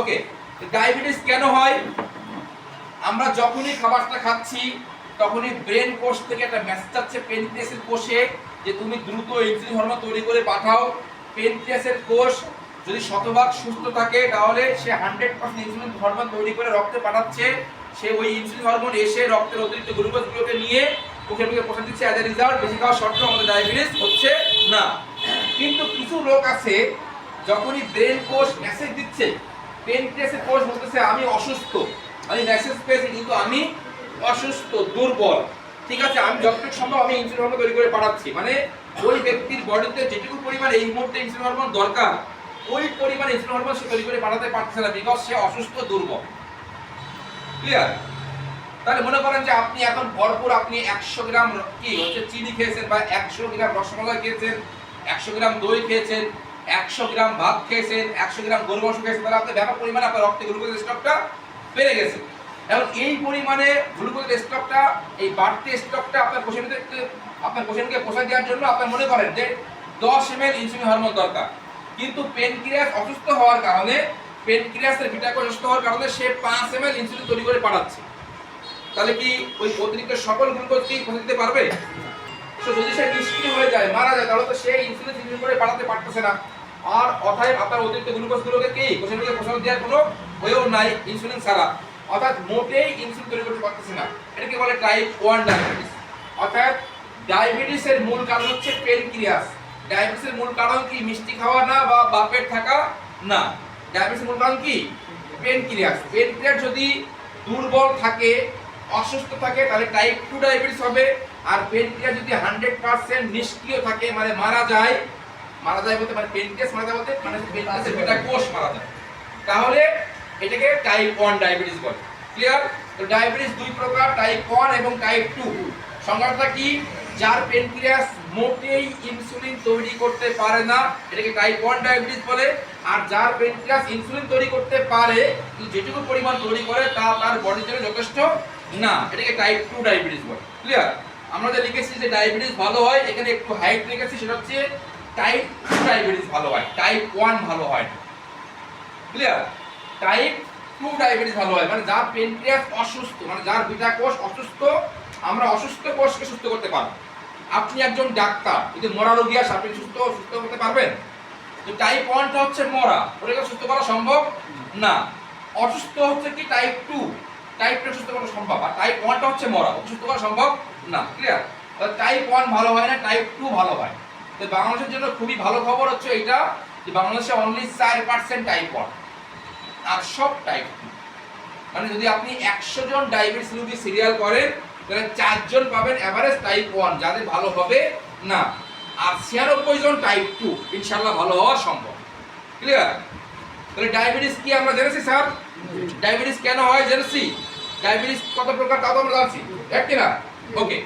ওকে diabetes কেন হয়? আমরা যখনই খাবারটা খাচ্ছি, তখনই ব্রেন কোষ থেকে একটা মেসেজ যাচ্ছে পেনক্রিয়াসের কোষে, যে তুমি দ্রুত ইনসুলিন হরমোন তৈরি করে পাঠাও। পেনক্রিয়াসের কোষ যদি শতভাগ সুস্থ থাকে, তাহলে সে হান্ড্রেড পার্সেন্ট ইনসুলিন হরমোন তৈরি করে রক্তে পাঠাচ্ছে। সে ওই ইনসুলিন হরমোন এসে রক্তের অতিরিক্ত গ্লুকোজগুলোকে নিয়ে কোষের দিকে পৌঁছে দিচ্ছে অ্যাজ এ রেজাল্ট বেশি খাওয়া সত্ত্বেও আমাদের ডায়াবেটিস হচ্ছে না। কিন্তু কিছু লোক আছে, যখনই ব্রেন কোষ মেসেজ দিচ্ছে পেনক্রিয়াসের কোষ বলতেছে আমি অসুস্থ। আমি পেয়েছি, কিন্তু আমি অসুস্থ, দুর্বল। ঠিক আছে, আমি যতটুকু সম্ভব আমি ইনসুলিন তৈরি করে পাঠাচ্ছি মানে ওই ব্যক্তির বডিতে যেটুকু পরিমাণ এই মুহূর্তে ইনসুলিন হরমোন দরকার, ওই পরিমাণ ইনসুলিন হরমোন সে তৈরি করে পাঠাতে পারছে না বিকজ সে অসুস্থ, দুর্বল। ক্লিয়ার তাহলে মনে করেন যে আপনি এখন ভরপুর, আপনি একশো গ্রাম কি হচ্ছে, চিনি খেয়েছেন বা একশো গ্রাম রসমালাই খেয়েছেন, একশো গ্রাম দই খেয়েছেন একশো গ্রাম ভাত খেয়েছেন, একশো গ্রাম গরু মাংস খেয়েছেন, তাহলে আপনার ব্যাপক পরিমাণে আপনার রক্তে গ্লুকোজের স্টকটা বেড়ে গেছে। এবং এই পরিমাণে গ্লুকোজের স্টকটা, এই বাড়তি স্টকটা আপনার ভিতরে আপনার কোষেনকে পোষা দেওয়ার জন্য আপনার মনে করেন যে দশ এম এল ইনসুলিন হরমোন দরকার। কিন্তু পেনক্রিয়াস অসুস্থ হওয়ার কারণে পেনক্রিয়াসের ভিটাকোষ অসুস্থ হওয়ার কারণে সে পাঁচ এম এল ইনসুলিন তৈরি করে পাঠাচ্ছে। তাহলে কি ওই অতিরিক্ত সকল গ্লুকোজ কি দিতে পারবে? তো যদি সে নিষ্ক্রিয় হয়ে যায়, মারা যায়, তাহলে তো সে ইনসুলিন সিনসুলিন করে পাঠাতে পারতেছে না। আর অথায় আপনার অতিরিক্ত গ্লুকোজ গুলোকে কি? কোষের পোষণ দেওয়ার কোনো ওয়েও নাই ইনসুলিন ছাড়া। অর্থাৎ মোটেই ইনসুলিন তৈরি করতে পারতেছে না। এটাকে বলে টাইপ ওয়ান ডায়াবেটিস অর্থাৎ ডায়াবেটিসের মূল কারণ হচ্ছে পেনক্রিয়াস ডায়াবেটিসের মূল কারণ কি? মিষ্টি খাওয়া না বা বাপের থাকা না। ডায়াবেটিসের মূল কারণ কি? পেনক্রিয়াস পেনক্রিয়াস যদি দুর্বল থাকে অসুস্থ থাকে তাহলে টাইপ টু ডায়াবেটিস হবে। আর পেনক্রিয়াস যদি হান্ড্রেড পার্সেন্ট নিষ্ক্রিয় থাকে মানে মারা যায় মারা যায় বলতে মানে পেনক্রিয়াস মারা যায় বলতে মানে পেনক্রিয়াসের বেটা কোষ মারা যায়। তাহলে এটাকে টাইপ ওয়ান ডায়াবেটিস বলে। ক্লিয়ার তো ডায়াবেটিস দুই প্রকার টাইপ ওয়ান এবং টাইপ টু সংজ্ঞাটা কি? যার পেনক্রিয়াস মোটেই ইনসুলিন তৈরি করতে পারে না, এটাকে টাইপ ওয়ান ডায়াবেটিস বলে। আর যার পেনক্রিয়াস ইনসুলিন তৈরি করতে পারে যেটুকু পরিমাণ তৈরি করে, তা তার বডির জন্য যথেষ্ট। না, এটাকে টাইপ টু ডায়াবেটিস বলে। ক্লিয়ার আমরা যে লিখেছি যে ডায়াবেটিস ভালো হয়, এখানে একটু হাইট লিখেছি সেটা হচ্ছে টাইপ টু ডায়াবেটিস ভালো হয় টাইপ ওয়ান ভালো হয়। ক্লিয়ার টাইপ টু ডায়াবেটিস ভালো হয় মানে যার পেনক্রিয়াস অসুস্থ মানে যার বিটা কোষ অসুস্থ, আমরা অসুস্থ কোষকে সুস্থ করতে পারব। আপনি একজন ডাক্তার, যদি মরা রোগী আসে, আপনি সুস্থ সুস্থ করতে পারবেন? তো টাইপ ওয়ানটা হচ্ছে মরা, ওটাকে সুস্থ করা সম্ভব? না। অসুস্থ হচ্ছে কি টাইপ টু টাইপ টু সুস্থ করা সম্ভব আর টাইপ ওয়ানটা হচ্ছে মরা। সুস্থ করা সম্ভব না ক্লিয়ার তাহলে টাইপ ওয়ান ভালো হয় না টাইপ টু ভালো হয়। তো বাংলাদেশের জন্য খুবই ভালো খবর হচ্ছে এটা যে বাংলাদেশে অনলি চার পার্সেন্ট টাইপ ওয়ান আর সব টাইপ টু মানে যদি আপনি একশো জন ডায়াবেটিস রোগী সিরিয়াল করেন তাহলে চারজন পাবেন এভারেজ টাইপ ওয়ান যাদের ভালো হবে না। আর ছিয়ানব্বই জন টাইপ টু ইনশাল্লাহ ভালো হওয়া সম্ভব। ক্লিয়ার তাহলে ডায়াবেটিস কি আমরা জেনেছি স্যার? ডায়াবেটিস কেন হয় জেনেছি? ডায়াবেটিস কত প্রকার তাও তো আমরা জানছি ঠিক কি না? ওকে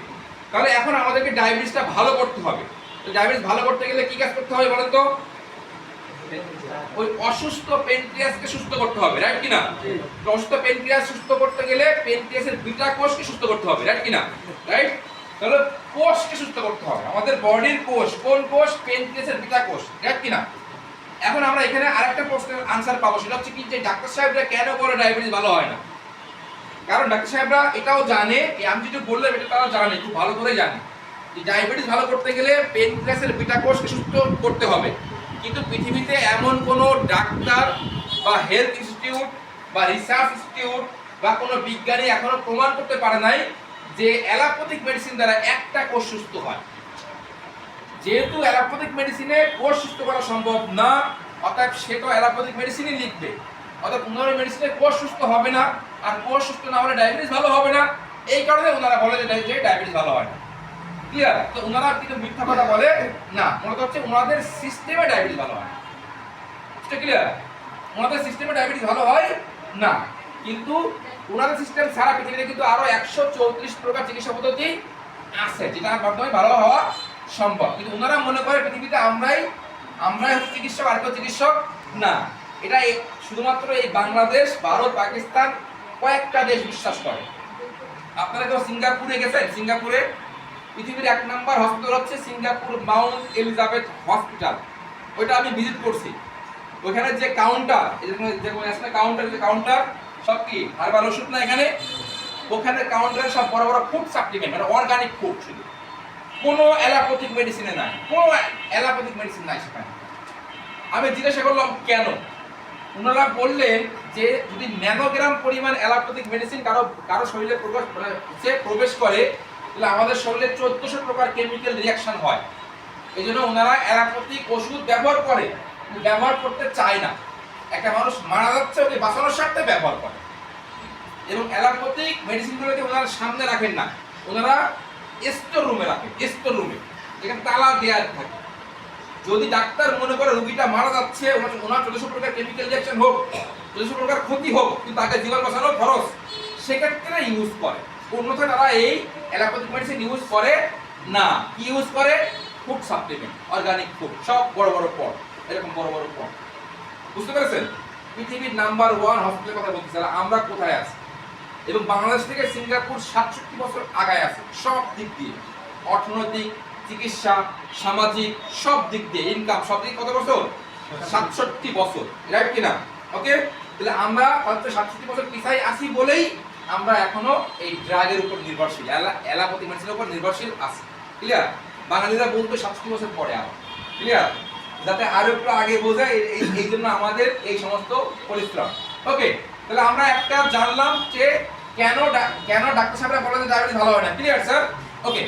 তাহলে এখন আমাদেরকে ডায়াবেটিসটা ভালো করতে হবে। তো ডায়াবেটিস ভালো করতে গেলে কি কাজ করতে হবে বলেন তো? ওই অসুস্থ পেনক্রিয়াসকে সুস্থ করতে হবে রাইট কিনা অসুস্থ পেনক্রিয়াস সুস্থ করতে গেলে পেনক্রিয়াসের বিটা কোষকে সুস্থ করতে হবে রাইট কিনা রাইট তাহলে কোষকে সুস্থ করতে হবে। আমাদের বডির কোষ কোন কোষ? পেনক্রিয়াসের বিটা কোষ রাইট কিনা এখন আমরা এখানে আরেকটা প্রশ্নের আনসার পাবো সেটা হচ্ছে কি যে ডাক্তার সাহেবরা কেন বলে ডায়াবেটিস ভালো হয় না? কারণ ডাক্তার সাহেবরা এটাও জানে আমি যেটা বললাম, এটা তারা জানে, খুব ভালো করে জানে। যে ডায়াবেটিস ভালো করতে গেলে পেনক্রিয়াসের বিটা কোষকে সুস্থ করতে হবে। কিন্তু পৃথিবীতে এমন কোনো ডাক্তার বা হেলথ ইনস্টিটিউট বা রিসার্চ ইনস্টিটিউট বা কোনো বিজ্ঞানী এখনও প্রমাণ করতে পারে নাই যে অ্যালোপ্যাথিক মেডিসিন দ্বারা একটা কোষ সুস্থ হয়। যেহেতু অ্যালোপ্যাথিক মেডিসিনে কোষ সুস্থ করা সম্ভব না অর্থাৎ সে তো অ্যালোপ্যাথিক মেডিসিনই লিখবে। অর্থাৎ উনার মেডিসিনে কোষ সুস্থ হবে না আর কোষ সুস্থ না হলে ডায়াবেটিস ভালো হবে না। এই কারণে ওনারা বলে যে ডায়াবেটিস ভালো হয় না। ক্লিয়ার তো ওনারা কিন্তু মিথ্যা কথা বলে না। মূলত হচ্ছে ওনাদের সিস্টেমে ডায়াবেটিস ভালো হয় সেটা ক্লিয়ার ওনাদের সিস্টেমে ডায়াবেটিস ভালো হয় না। কিন্তু ওনাদের সিস্টেম সারা পৃথিবীতে কিন্তু আরও একশো চৌত্রিশ প্রকার চিকিৎসা পদ্ধতি আছে যেটার মাধ্যমে ভালো হওয়া সম্ভব। কিন্তু ওনারা মনে করে পৃথিবীতে আমরাই আমরাই হচ্ছে চিকিৎসক, আর কেউ চিকিৎসক না। এটা শুধুমাত্র এই বাংলাদেশ, ভারত, পাকিস্তান কয়েকটা দেশ বিশ্বাস করে। আপনারা কেউ সিঙ্গাপুরে গেছেন? সিঙ্গাপুরে পৃথিবীর এক নম্বর হসপিটাল হচ্ছে সিঙ্গাপুর মাউন্ট এলিজাবেথ হসপিটাল ওইটা আমি ভিজিট করছি। ওখানে যে কাউন্টার আছে কাউন্টার যে কাউন্টার সব কি? হারবাল ওষুধ না এখানে? ওখানে কাউন্টারে সব বড় বড় ফুড সাপ্লিমেন্ট মানে অর্গানিক ফুড শুধু। কোনো অ্যালোপ্যাথিক মেডিসিনে নাই। কোনো অ্যালোপ্যাথিক মেডিসিন নাই সেখানে। আমি জিজ্ঞাসা করলাম, কেন? ওনারা বললেন যে যদি ন্যানোগ্রাম পরিমাণ অ্যালোপ্যাথিক মেডিসিন কারও কারও শরীরে প্রবেশ মানে প্রবেশ করে, তাহলে আমাদের শরীরে চোদ্দশো প্রকার কেমিক্যাল রিয়াকশন হয়। এই জন্য ওনারা অ্যালোপ্যাথিক ওষুধ ব্যবহার করে ব্যবহার করতে চায় না। একটা মানুষ মারা যাচ্ছে ওকে বাঁচানোর স্বার্থে ব্যবহার করে। এবং অ্যালোপ্যাথিক মেডিসিনগুলোকে ওনারা সামনে রাখেন না, ওনারা স্টোর রুমে রাখেন স্টোর রুমে। যেখানে তালা দেওয়া থাকে। যদি ডাক্তার মনে করে রোগীটা মারা যাচ্ছে, ওনার চোদ্দশো প্রকার কেমিক্যাল রিয়াকশন হোক চোদ্দশো প্রকার ক্ষতি হোক, কিন্তু তাকে জীবন বাঁচানো খরচ, সেক্ষেত্রে ইউজ করে। অন্যথায় তারা এই অ্যালোপ্যাথিক মেডিসিন ইউজ করে না। কি ইউজ করে? ফুড সাপ্লিমেন্ট অর্গানিক ফুড সব বড় বড় পট এরকম বড় বড় পট বুঝতে পেরেছেন? পৃথিবীর নাম্বার ওয়ান হসপিটালের কথা বলতে তাহলে আমরা কোথায় আছি? এবং বাংলাদেশ থেকে সিঙ্গাপুর সাতষট্টি বছর আগায় আছে, সব দিক দিয়ে। অর্থনৈতিক চিকিৎসা, সামাজিক, সব দিক দিয়ে ইনকাম সব দিক কত বছর? সাতষট্টি বছর রাইট কিনা? ওকে তাহলে আমরা হয়তো সাতষট্টি বছর পিছাই আসি বলেই আমরা এখনও এই ড্রাগের উপর নির্ভরশীল এলা এলাপতি মেডিসিনের উপর নির্ভরশীল আছি ক্লিয়ার বাঙালিরা বলতো সাতষট্টি বছর পরে আবার ক্লিয়ার যাতে আরও একটু আগে বোঝায় এই- জন্য আমাদের এই সমস্ত পরিশ্রম। ওকে তাহলে আমরা একটা জানলাম যে কেন কেন ডাক্তার সাহেবরা বলে যে ডায়াবেটিস ভালো হয় না ক্লিয়ার স্যার ওকে